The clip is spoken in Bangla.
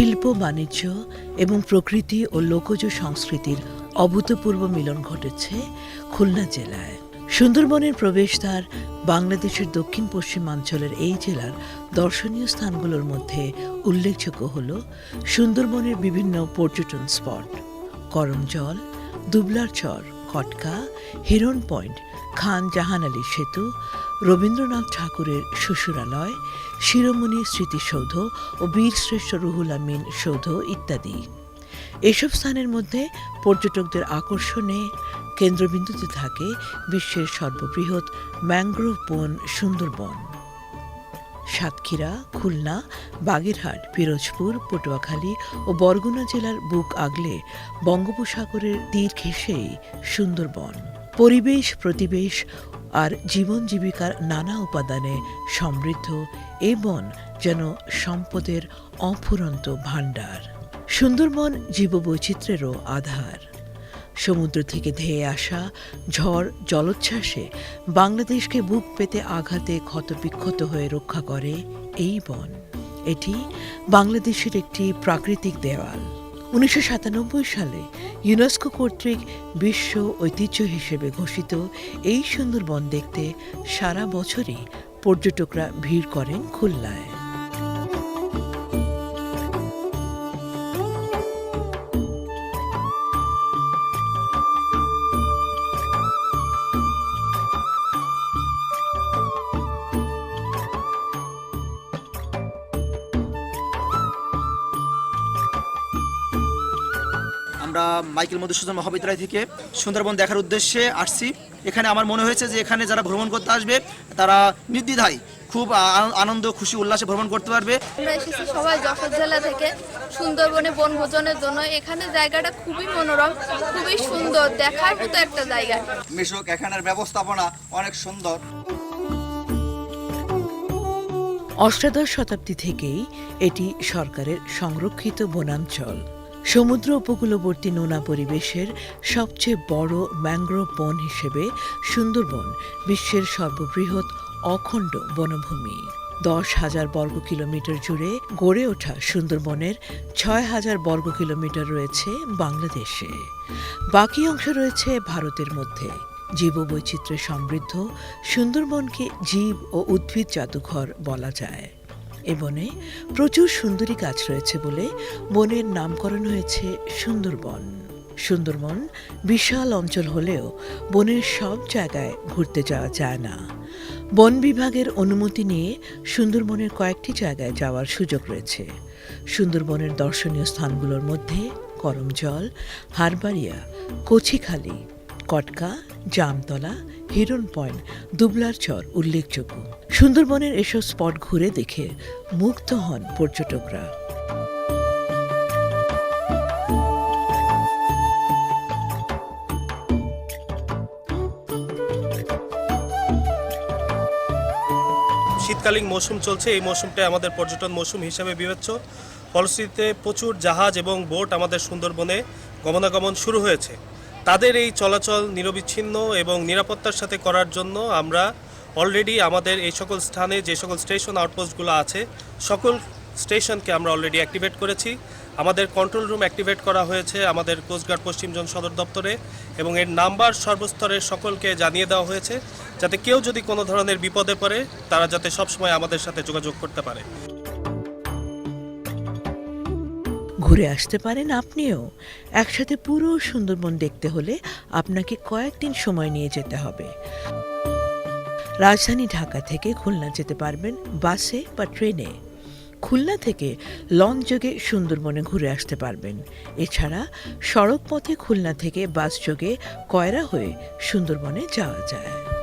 শিল্প, বাণিজ্য এবং প্রকৃতি ও লোকজ সংস্কৃতির অভূতপূর্ব মিলন ঘটেছে খুলনা জেলায়। সুন্দরবনের প্রবেশদ্বার বাংলাদেশের দক্ষিণ পশ্চিমাঞ্চলের এই জেলার দর্শনীয় স্থানগুলোর মধ্যে উল্লেখযোগ্য হল সুন্দরবনের বিভিন্ন পর্যটন স্পট, করমজল, দুবলার চর কটকা হিরন পয়েন্ট, খান জাহান আলী সেতু, রবীন্দ্রনাথ ঠাকুরের শ্বশুরালয়, শিরোমণি স্মৃতিসৌধ ও বীরশ্রেষ্ঠ রুহুল আমিন সৌধ ইত্যাদি। এসব স্থানের মধ্যে পর্যটকদের আকর্ষণে কেন্দ্রবিন্দুতে থাকে বিশ্বের সর্ববৃহৎ ম্যানগ্রোভ বন সুন্দরবন। সাতক্ষীরা, খুলনা, বাগেরহাট, পিরোজপুর, পটুয়াখালী ও বরগুনা জেলার বুক আগলে বঙ্গোপসাগরের তীর ঘেঁষেই সুন্দরবন। পরিবেশ, প্রতিবেশ আর জীবন জীবিকার নানা উপাদানে সমৃদ্ধ এ বন যেন সম্পদের অফুরন্ত ভাণ্ডার। সুন্দরবন জীববৈচিত্র্যেরও আধার। সমুদ্র থেকে ধেয়ে আসা ঝড় জলোচ্ছ্বাসে বাংলাদেশকে বুক পেতে আঘাতে ক্ষতবিক্ষত হয়ে রক্ষা করে এই বন। এটি বাংলাদেশের একটি প্রাকৃতিক দেওয়াল। উনিশশো সাতানব্বই সালে ইউনেস্কো কর্তৃক বিশ্ব ঐতিহ্য হিসেবে ঘোষিত এই সুন্দরবন দেখতে সারা বছরই পর্যটকরা ভিড় করেন খুলনায়। আমরা মাইকেল মধুসূদন মহাবিদ্যালয় থেকে সুন্দরবন দেখার উদ্দেশ্যে আসছি। এখানে আমার মনে হয়েছে যে এখানে যারা ভ্রমণ করতে আসবে তারা নির্দ্বিধায় খুব আনন্দ খুশি উল্লাসে ভ্রমণ করতে পারবে। আমরা এসেছি সবাই যশোর জেলা থেকে সুন্দরবনে বনভোজনের জন্য। এখানে জায়গাটা খুবই মনোরম খুবই সুন্দর দেখার মতো একটা জায়গা। মিশুক এখানের ব্যবস্থাপনা অনেক সুন্দর। অষ্টাদশ শতাব্দী থেকেই এটি সরকারের সংরক্ষিত বনাঞ্চল। সমুদ্র উপকূলবর্তী নোনা পরিবেশের সবচেয়ে বড় ম্যাংগ্রোভ বন হিসেবে সুন্দরবন বিশ্বের সর্ববৃহৎ অখণ্ড বনভূমি। দশ হাজার বর্গ কিলোমিটার জুড়ে গড়ে ওঠা সুন্দরবনের ছয় হাজার বর্গ কিলোমিটার রয়েছে বাংলাদেশে। বাকি অংশ রয়েছে ভারতের মধ্যে। জীববৈচিত্র্যে সমৃদ্ধ সুন্দরবনকে জীব ও উদ্ভিদ জাদুঘর বলা যায়। এ বনে প্রচুর সুন্দরী গাছ রয়েছে বলে বনের নামকরণ হয়েছে সুন্দরবন। সুন্দরবন বিশাল অঞ্চল হলেও বনের সব জায়গায় ঘুরতে যাওয়া যায় না। বন বিভাগের অনুমতি নিয়ে সুন্দরবনের কয়েকটি জায়গায় যাওয়ার সুযোগ রয়েছে। সুন্দরবনের দর্শনীয় স্থানগুলোর মধ্যে করমজল হারবাড়িয়া কচিখালি, কটকা, জামতলা হিরন পয়েন্ট দুবলার চর উল্লেখযোগ্য। সুন্দরবনের এসব স্পট ঘুরে দেখে মুগ্ধ হন পর্যটকরা। শীতকালীন মৌসুম চলছে। এই মৌসুমটা আমাদের পর্যটন মৌসুম হিসাবে বিবেচ্য। ফলশ্রুতিতে প্রচুর জাহাজ এবং বোট আমাদের সুন্দরবনে গমনাগমন শুরু হয়েছে। তাদের এই চলাচল নিরবিচ্ছিন্ন এবং নিরাপত্তার সাথে করার জন্য আমরা অলরেডি আমাদের এই সকল স্থানে যে সকল স্টেশন আউটপোস্টগুলো আছে, সকল স্টেশনকে আমরা অলরেডি অ্যাক্টিভেট করেছি। আমাদের কন্ট্রোল রুম অ্যাক্টিভেট করা হয়েছে আমাদের কোস্টগার্ড পশ্চিম জোন সদর দপ্তরে এবং এর নাম্বার সর্বস্তরের সকলকে জানিয়ে দেওয়া হয়েছে যাতে কেউ যদি কোনো ধরনের বিপদে পড়ে, তারা যাতে সবসময় আমাদের সাথে যোগাযোগ করতে পারে। ঘুরে আসতে পারেন আপনিও। একসাথে পুরো সুন্দরবন দেখতে হলে আপনাকে কয়েকদিন সময় নিয়ে যেতে হবে। রাজধানী ঢাকা থেকে খুলনা যেতে পারবেন বাসে বা ট্রেনে। খুলনা থেকে লঞ্চ যোগে সুন্দরবনে ঘুরে আসতে পারবেন। এছাড়া সড়ক পথে খুলনা থেকে বাস যোগে কয়রা হয়ে সুন্দরবনে যাওয়া যায়।